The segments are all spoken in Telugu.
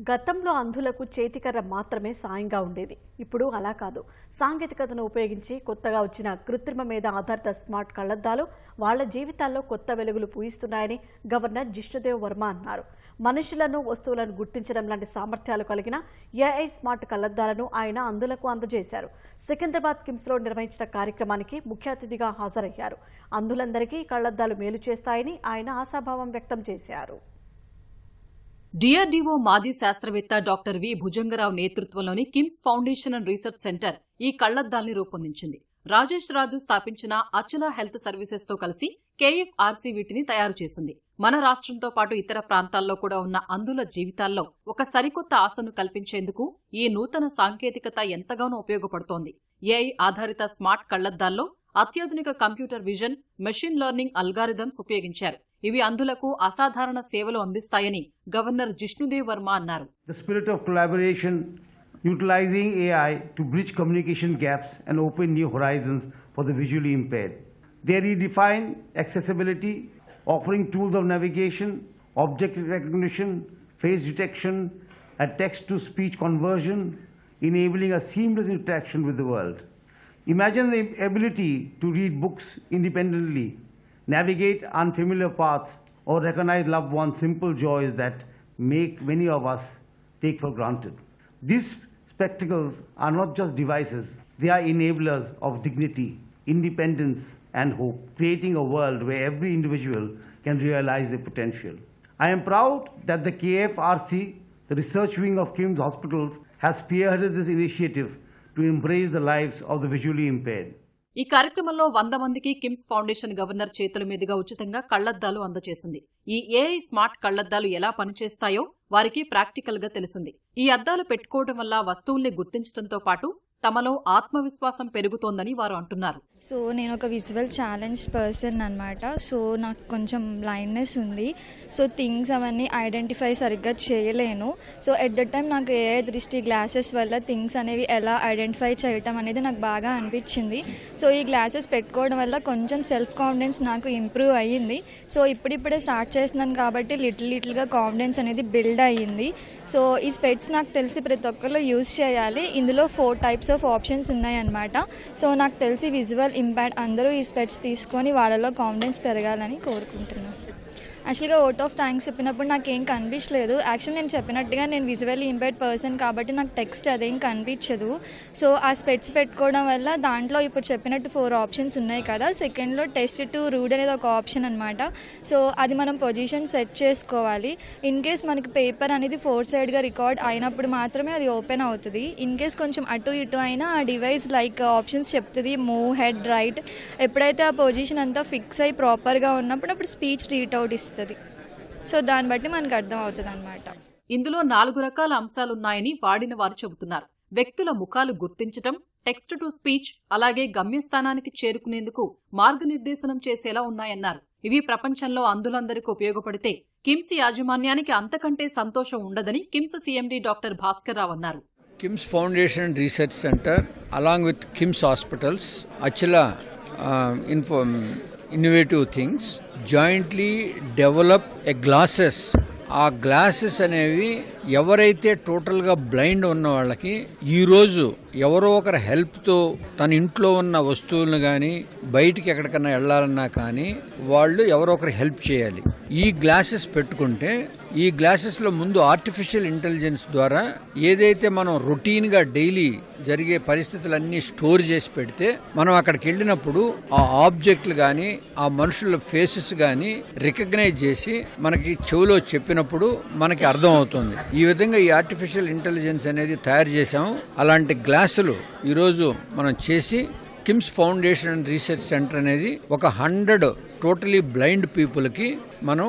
గతంలో అంధులకు చేతికర్ర మాత్రమే సాయంగా ఉండేది. ఇప్పుడు అలా కాదు. సాంకేతికతను ఉపయోగించి కొత్తగా వచ్చిన కృత్రిమ మీద ఆధారిత స్మార్ట్ కళ్ళద్దాలు వాళ్ళ జీవితాల్లో కొత్త వెలుగులు పూయిస్తున్నాయని గవర్నర్ జిష్ణుదేవ్ వర్మ అన్నారు. మనుషులను వస్తువులను గుర్తించడం లాంటి సామర్థ్యాలు కలిగిన ఏఐ స్మార్ట్ కళ్ళద్దాలను ఆయన అందులకు అందజేశారు. సికింద్రాబాద్ కిమ్స్లో నిర్వహించిన కార్యక్రమానికి ముఖ్య అతిథిగా హాజరయ్యారు. అందులందరికీ కళ్ళద్దాలు మేలు చేస్తాయని ఆయన ఆశాభావం వ్యక్తం చేశారు. డిఆర్డీఓ మాజీ శాస్త్రవేత్త డాక్టర్ వి. భుజంగరావు నేతృత్వంలోని KIMS foundation and research centre ఈ కళ్ళద్దాల్ని రూపొందించింది. రాజేష్ రాజు స్థాపించిన అచల హెల్త్ సర్వీసెస్తో కలిసి కేఎఫ్ఆర్సీ వీటిని తయారు చేసింది. మన రాష్ట్రంతో పాటు ఇతర ప్రాంతాల్లో కూడా ఉన్న అందుల జీవితాల్లో ఒక సరికొత్త ఆశను కల్పించేందుకు ఈ నూతన సాంకేతికత ఎంతగానో ఉపయోగపడుతోంది. ఏఐ ఆధారిత స్మార్ట్ కళ్ళద్దాల్లో అత్యాధునిక computer vision machine learning algorithms ఉపయోగించారు. ఇవి అందులకు అసాధారణ సేవలు అందిస్తాయని గవర్నర్ జిష్ణుదేవ్ వర్మ అన్నారు the spirit of collaboration, utilizing AI to bridge communication gaps and open new horizons for the visually impaired. They redefine accessibility, offering tools of navigation, object recognition, face detection, and text to speech conversion, enabling a seamless interaction with the world. Imagine the ability to read books independently, navigate unfamiliar paths, or recognize loved ones' simple joys that make many of us take for granted. These spectacles are not just devices, they are enablers of dignity, independence, and hope, creating a world where every individual can realize their potential. I am proud that the KFRC, the research wing of KIMS Hospitals, has spearheaded this initiative to embrace the lives of the visually impaired. ఈ కార్యక్రమంలో వంద మందికి కిమ్స్ ఫౌండేషన్ గవర్నర్ చేతుల మీదుగా ఉచితంగా కళ్ళద్దాలు అందజేసింది. ఈ ఏఐ స్మార్ట్ కళ్ళద్దాలు ఎలా పనిచేస్తాయో వారికి ప్రాక్టికల్గా తెలిసింది. ఈ అద్దాలు పెట్టుకోవడం వల్ల వస్తువుల్ని గుర్తించడంతో పాటు తమలో ఆత్మవిశ్వాసం పెరుగుతోందని వారు అంటున్నారు. సో నేను ఒక విజువల్ ఛాలెంజ్ పర్సన్ అనమాట సో నాకు కొంచెం బ్లైండ్నెస్ ఉంది. సో థింగ్స్ అవన్నీ ఐడెంటిఫై సరిగ్గా చేయలేను. సో ఎట్ ద టైం నాకు ఏ దృష్టి గ్లాసెస్ వల్ల థింగ్స్ అనేవి ఎలా ఐడెంటిఫై చేయటం అనేది నాకు బాగా అనిపించింది. సో ఈ గ్లాసెస్ పెట్టుకోవడం వల్ల కొంచెం సెల్ఫ్ కాన్ఫిడెన్స్ నాకు ఇంప్రూవ్ అయ్యింది. సో ఇప్పుడిప్పుడే స్టార్ట్ చేస్తున్నాను కాబట్టి లిటిల్ లిటిల్గా కాన్ఫిడెన్స్ అనేది బిల్డ్ అయ్యింది. సో ఈ స్పెట్స్ నాకు తెలిసి ప్రతి ఒక్కరు యూస్ చేయాలి. ఇందులో ఫోర్ టైప్స్ ఆఫ్ ఆప్షన్స్ ఉన్నాయన్నమాట సో నాకు తెలిసి విజువల్ ఇంపాక్ట్ అందరూ ఈ స్పెట్స్ తీసుకొని వాళ్ళలో కాన్ఫిడెన్స్ పెరగాలని కోరుకుంటున్నాను. యాక్చువల్గా ఓట్ ఆఫ్ థ్యాంక్స్ చెప్పినప్పుడు నాకు ఏం కనిపించలేదు. యాక్చువల్ నేను చెప్పినట్టుగా నేను విజువల్లీ ఇంపైర్డ్ పర్సన్ కాబట్టి నాకు టెక్స్ట్ అదేం కనిపించదు. సో ఆ స్పెట్స్ పెట్టుకోవడం వల్ల దాంట్లో ఇప్పుడు చెప్పినట్టు ఫోర్ ఆప్షన్స్ ఉన్నాయి కదా. సెకండ్లో టెస్ట్ టు రూడ్ అనేది ఒక ఆప్షన్ అనమాట సో అది మనం పొజిషన్ సెట్ చేసుకోవాలి. ఇన్ కేస్ మనకి పేపర్ అనేది ఫోర్ సైడ్గా రికార్డ్ అయినప్పుడు మాత్రమే అది ఓపెన్ అవుతుంది. ఇన్ కేస్ కొంచెం అటు ఇటు అయినా ఆ డివైస్ లైక్ ఆప్షన్స్ చెప్తుంది. మూవ్ హెడ్ రైట్ ఎప్పుడైతే ఆ పొజిషన్ అంతా ఫిక్స్ అయ్యి ప్రాపర్గా ఉన్నప్పుడు అప్పుడు స్పీచ్ రీట్ అవుట్ ఇస్తుంది సో దాన్ని బట్టి మనకు అర్థం అవుతుంది అనమాట ఇందులో నాలుగు రకాల అంశాలున్నాయని వాడిన వారు చెబుతున్నారు. వ్యక్తుల ముఖాలు గుర్తించటం టెక్స్ట్ టు స్పీచ్ అలాగే గమ్యస్థానానికి చేరుకునేందుకు మార్గనిర్దేశనం చేసేలా ఉన్నాయన్నారు. ఇవి ప్రపంచంలో అందులందరికీ ఉపయోగపడితే కిమ్స్ యాజమాన్యానికి అంతకంటే సంతోషం ఉండదని కిమ్స్ సీఎండీ డాక్టర్ భాస్కర్ రావు అన్నారు. Foundation and Research Center, along with KIMS Hospitals, Achila innovative things jointly develop a glasses ఆ గ్లాసెస్ అనేవి ఎవరైతే టోటల్గా బ్లైండ్ ఉన్న వాళ్ళకి ఈరోజు ఎవరో ఒకరి హెల్ప్తో తన ఇంట్లో ఉన్న వస్తువులను కానీ బయటికి ఎక్కడికన్నా వెళ్ళాలన్నా కానీ వాళ్ళు ఎవరో ఒకరు హెల్ప్ చేయాలి. ఈ గ్లాసెస్ పెట్టుకుంటే ఈ గ్లాసెస్లో ముందు ఆర్టిఫిషియల్ ఇంటెలిజెన్స్ ద్వారా ఏదైతే మనం రొటీన్గా డైలీ జరిగే పరిస్థితులన్నీ స్టోర్ చేసి పెడితే మనం అక్కడికి వెళ్ళినప్పుడు ఆ ఆబ్జెక్ట్లు కానీ ఆ మనుషుల ఫేసెస్ కానీ రికగ్నైజ్ చేసి మనకి చెవిలో చెప్పినప్పుడు మనకి అర్థం అవుతుంది ఈ విధంగా ఈ ఆర్టిఫిషియల్ ఇంటెలిజెన్స్ అనేది తయారు చేసాము అలాంటి గ్లాస్ క్లాసులు ఈరోజు మనం చేసి KIMS foundation and research centre అనేది ఒక హండ్రెడ్ టోటలీ బ్లైండ్ పీపుల్కి మనం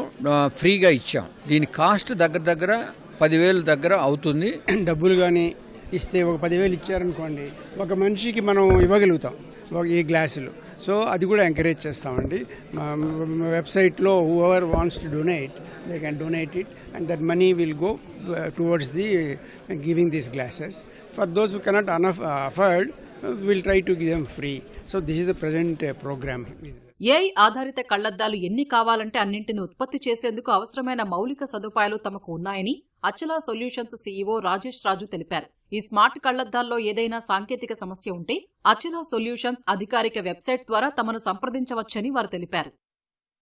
ఫ్రీగా ఇచ్చాం. దీని కాస్ట్ దగ్గర దగ్గర పదివేల దగ్గర అవుతుంది. డబ్బులు కానీ ఇస్తే ఒక పదివేలు ఇచ్చారనుకోండి ఒక మనిషికి మనం ఇవ్వగలుగుతాం ఒక ఈ గ్లాసులు. సో అది కూడా ఎంకరేజ్ చేస్తామండి. వెబ్సైట్లో whoever wants to donate they can donate it and that money will go towards the giving these glasses for those who cannot enough afford will try to give them free so this is the present programme AI ఆధారిత కళ్ళద్దాలు ఎన్ని కావాలంటే అన్నింటిని ఉత్పత్తి చేసేందుకు అవసరమైన మౌలిక సదుపాయాలు తమకు ఉన్నాయని అచలా సొల్యూషన్స్ సీఈఓ రాజేష్ రాజు తెలిపారు. ఈ స్మార్ట్ కళ్ళద్దాల్లో ఏదైనా సాంకేతిక సమస్య ఉంటే అచల సొల్యూషన్స్ అధికారిక వెబ్సైట్ ద్వారా తమను సంప్రదించవచ్చని వారు తెలిపారు.